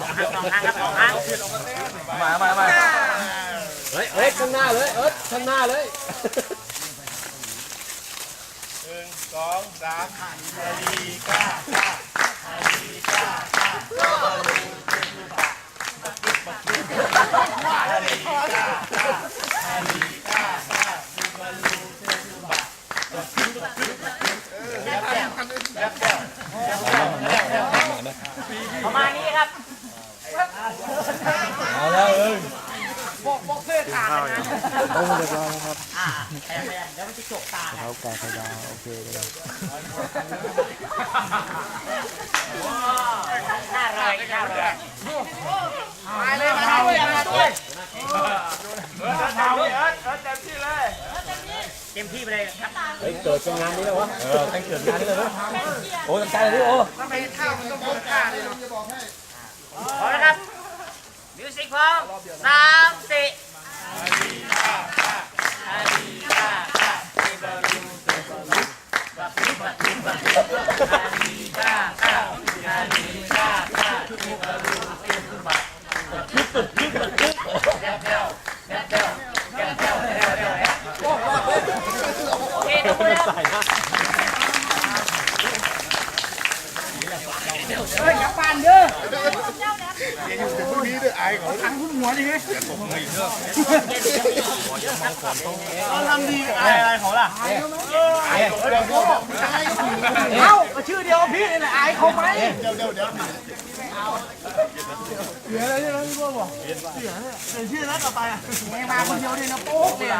สองครั้งครับสองครั้งมามามาเฮ้ยเอ้ยข้างหน้าเลย เอิร์ธข้างหน้าเลยหนึ่งสองสามนาฬิกาประมาณนี้ครับ เอาแล้วเอ้ยบอกเสื้อขาดเลยนะโอ้เรียบร้อยแล้วครับอ่าแอบไปเดี๋ยวมันจะจกตาเขากาขยาวโอเคเลยน่าอร่อยน่าอร่อยมาเลยมาด้วยมาด้วยเออทำเลยเออเออเต็มที่เลยเต็มที่ไปเลยครับเฮ้ยเกิดเป็นงานนี้แล้ววะเออตั้งเกิดงานนี้เลยเว้ยโอ้ตั้งใจเลยดิโอ้ทำไมข้าวมันต้องพกข้าเลยเนาะ สิพร้อมนะครับมิวสิกพร้อ มสามสี่โอเคทุกคนนะครับอะไรของล่ะเอ้าก็ชื่อเดียวกับพี่นี่แหละอายเขาไหมชื่อแล้วต่อไปอะมาคนเดียวเลยนะโป๊กเลย